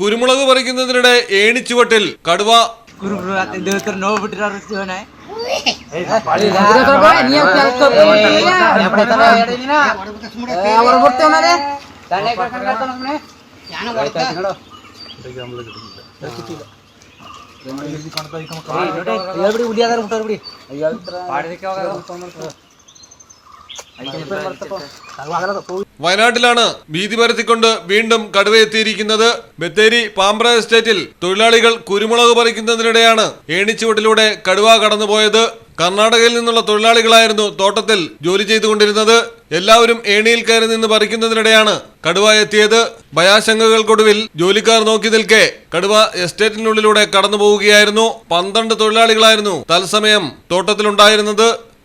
കുരുമുളക് പറിക്കുന്നതിനിടെ ഏണിച്ചുവട്ടിൽ കടുവ. ಗುರು വയനാട്ടിലാണ് ഭീതി പരത്തിക്കൊണ്ട് വീണ്ടും കടുവയെത്തിയിരിക്കുന്നത് ബത്തേരി പാമ്പ്ര എസ്റ്റേറ്റിൽ തൊഴിലാളികൾ കുരുമുളക് പറിക്കുന്നതിനിടെയാണ് ഏണിച്ചുവട്ടിലൂടെ കടുവ കടന്നുപോയത്. കർണാടകയിൽ നിന്നുള്ള തൊഴിലാളികളായിരുന്നു തോട്ടത്തിൽ ജോലി ചെയ്തുകൊണ്ടിരുന്നത്. എല്ലാവരും ഏണിയിൽ കയറി നിന്ന് പറിക്കുന്നതിനിടെയാണ് കടുവ എത്തിയത്. ഭയാശങ്കകൾക്കൊടുവിൽ ജോലിക്കാർ നോക്കി നിൽക്കെ കടുവ എസ്റ്റേറ്റിനുള്ളിലൂടെ കടന്നു പോവുകയായിരുന്നു പന്ത്രണ്ട് തൊഴിലാളികളായിരുന്നു തത്സമയം തോട്ടത്തിലുണ്ടായിരുന്നത്.